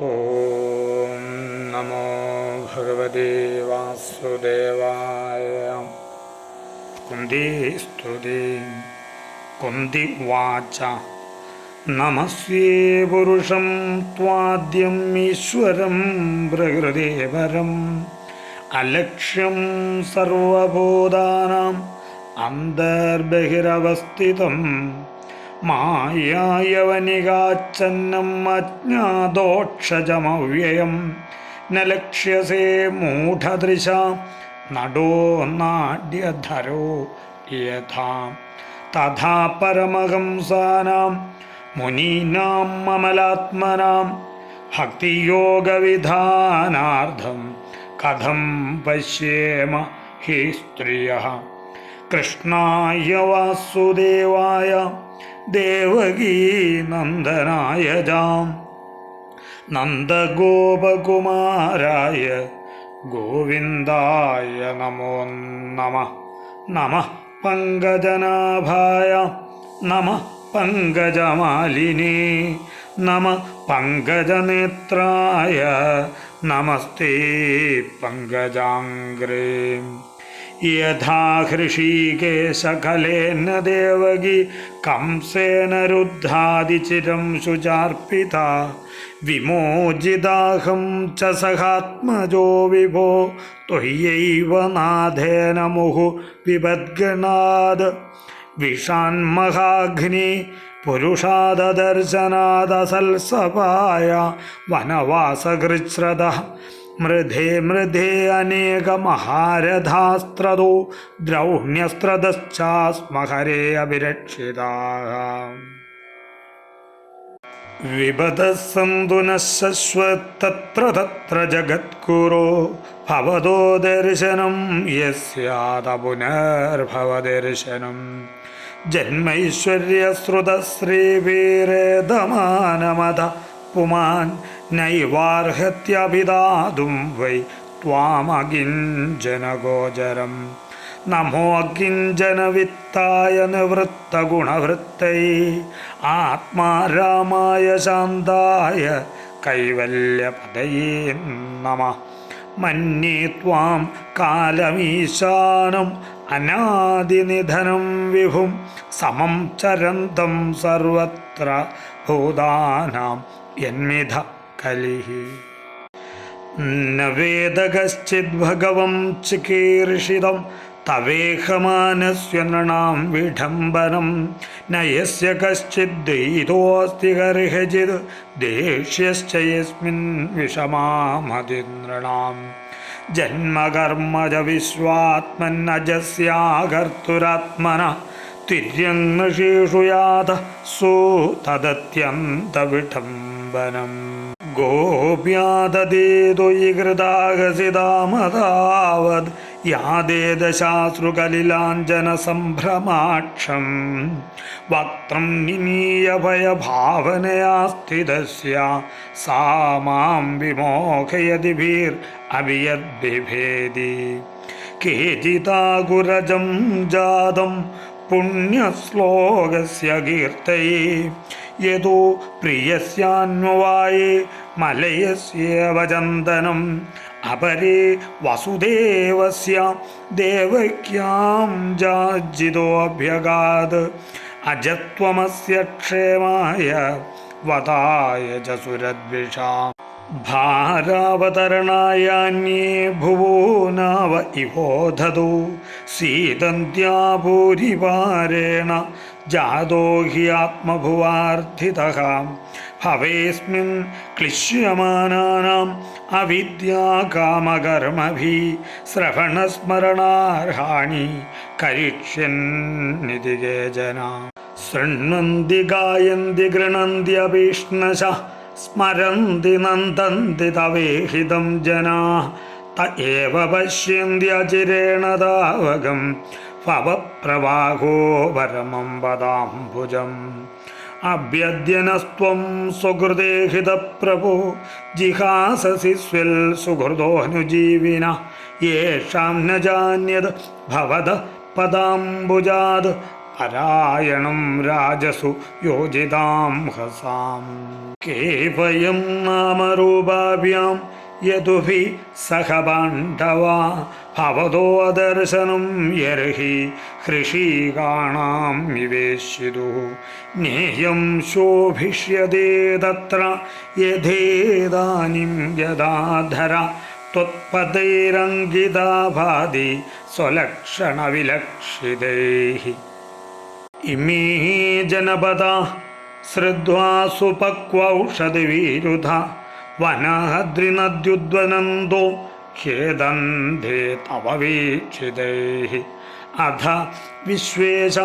ഓം നമോ ഭഗവതി വാസുദേവായ. കുന്തി സ്തുതി. കുന്തി വാച. നമസ്യേ പുരുഷം ത്വാദ്യം ഈശ്വരം പ്രകൃതിപരം അലക്ഷ്യം സർവഭൂതാനാം അന്തർബഹിരവസ്ഥിതം. മായായവനികാച്ഛന്നം അജ്ഞാതോക്ഷജമവ്യയം. ന ലക്ഷ്യസേ മൂഢദൃശ നടോ നാഡ്യധരോ യഥാ. തഥാ പരമഹംസാനാം മുനീനാം മമലാത്മനാം ഭക്തിയോഗവിധാനാർത്ഥം കഥം പശ്യേമ ഹി സ്ത്രിയ കൃഷ്ണായ വാസുദേവായ ദേവകീ നന്ദനായ ജാം. നന്ദഗോപകുമാരായ ഗോവിന്ദായ നമോ നമ. നമ പങ്കജനാഭായ നമ പങ്കജമാലിനേ. നമ പങ്കജനേത്രായ നമസ്തേ പങ്കജാംഗ്രേ. യഥാ ഹൃഷീകേശകലേന ദേവകി കംസേന രുദ്ധാതിചിരം ശുചാർപ്പിത. വിമോചിതാഹം ച സഹാത്മജോ വിഭോ. ത്വയ്യൈവ നാഥേന മുഹു വിപദ്ഗണാത്. വിഷാന്മഹാഗ്നി പുരുഷാദർശനാദസൽസപായ വനവാസകൃച്ഛ്രത മൃധേ മൃധേ അനേകമഹാരഥാസ്ത്രദോ ദ്രൗണ്യസ്ത്രദശ്ചാസ്മഹരേ അഭിരക്ഷിതാः വിപദസ്സന്തു നശ്വത്തത്ര തത്ര ജഗത്കുരോ ഭവതോ ദർശനം യസ്യാത പുനർഭവദർശനം ജന്മൈശ്വര്യശ്രുതശ്രീവീരേതമാനമത പുമാൻ നൈവാർഹത്യഭിദാതും വൈ ത്വാമകിഞ്ചനഗോചരം നമോ അകിഞ്ചനവിത്തായ നിവൃത്തഗുണവൃത്തൈ. ആത്മാരാമായ ശാന്തായ കൈവല്യപദയേ നമ. മന്യേ ത്വാം കാലമീശാനം അനാദിനിധനം വിഭും സമം ചരന്തം സർവത്ര ഭൂതാനാം. യന്മിധ स्थलिः न वेदकश्चिद्भगवं चिकीर्षितं तवेहमानस्य नृणां विडम्बनं न यस्य कश्चिद्दयितोऽस्ति गर्हचिद् देश्यश्च यस्मिन् विषमामदिनृणां जन्मकर्मज विश्वात्मन्नजस्याकर्तुरात्मनः तिर्यङ्नृषेषु यातः सो तदत्यन्तविडम्बनम् गोप्याददेदोयि कृतागसिदामदावद् यादेदशाश्रुकलिलाञ्जनसम्भ्रमाक्षं वक्त्रं निमीयभयभावनया स्थितस्य सा मां विमोहयदिभिरभियद्बिभेदि केचिदागुरजं जातं पुण्यश्लोकस्य कीर्तये യതോ പ്രിയസ്യാന്വവായേ മലയസ്യവചന്ദനം അപരേ വസുദേവസ്യ ദേവക്യാം ജാജിതോഭ്യഗാത്. അജത്വമസ്യ ക്ഷേമായ വതായ ച സുരദ്വിഷാം ഭാരാവതരണായാന്യേ ഭുവോ നാവ ഇവോധതു സീതന്ത്യാ ഭൂരിപാരേണ ജാതോ ഹി ആത്മഭുവാർത്ഥിതഃ. ഭവേസ്മിൻ ക്ലിശ്യമാനാനാം അവിദ്യാകാമകർമ്മഭി ശ്രവണസ്മരണാർഹാണി കരിഷ്യന്നിതി കേചന ശൃണ്വന്തി ഗായന്തി ഗൃണന്ത്യഭീഷ്ണശ സ്മരന്തി നന്ദന്തി തവേഹിതം ജനാ. ത ഏവ പശ്യന്ത്യചിരേണ താവകം ഭവപ്രവാഹോ പരമം പദാംബുജം അഭ്യദ്യനസ്ത്വം സുഹൃദേഹിതപ്രഭോ ജിഹാസസി സ്വൽ സുഹൃദോനുജീവിന യേഷാം ന ജാന്യത് ഭവത പദാംബുജാത്. പരായണം രാജസു യോജിതാം ഹസാം കേവയം നാമരൂപാഭ്യാം യതുഭി സഹ ബാണ്ഡവാ ഭവതോദർശനം യർഹി ഹൃഷീകാണാം നിവേശിതു. നേയം ശോഭിഷ്യതേ തത്ര യഥേദാനിം യഥാധര ത്വത്പദൈരംഗിതാഭാതി സ്വലക്ഷണവിലക്ഷിതൈ ഇമീ ജനപദ ശ്രുവാ സുപക്വൗഷധ വീരുധ. वनाद्रिनद्युद्वनन्दो खेदन्ते तव वीक्षितैः। अथ विश्वेश,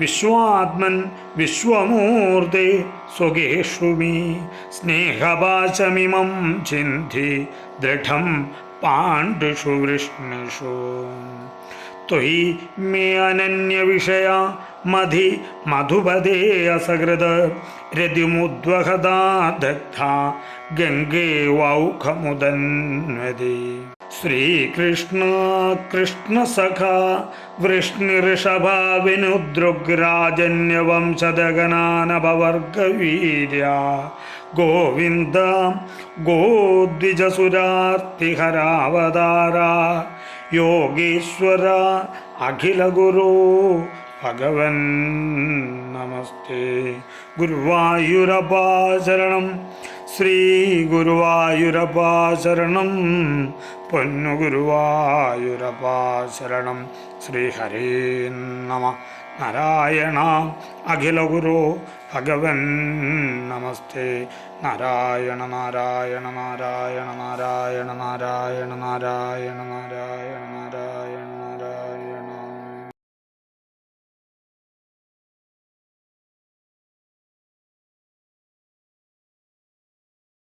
विश्वात्मन्, विश्वमूर्ते स्वगेषु मे स्नेहपाशमिमं चिन्धि दृढं पाण्डुषु वृष्णिषु। त्वयि मे अनन्यविषया मधि मधुपदे असकृत रतिमुद्वहदा दग्धा गङ्गे वौखमुदन्वदे ശ്രീകൃഷ്ണ കൃഷ്ണസഖാ വൃഷ്ണിഋഷഭാവിനുദ്രുഗ്രാജന്യവംശദഗനാനപവർഗവീര്യ ഗോവിന്ദ ഗോദ്വിജസുരാർത്തിഹരാവതാര യോഗീശ്വര അഖിലഗുരു ഭഗവൻ നമസ്തേ ഗുരുവായൂരപാചരണം ശ്രീ ഗുരുവായൂരപാചരണം പൊന്നു ഗുരുവായൂരപാചരണം ശ്രീഹരേ നമ। നാരായണ അഖിലഗുരു ഭഗവൻ നമസ്തേ। നാരായണ നാരായണ നാരായണ നാരായണ നാരായണ നാരായണ നാരായണ।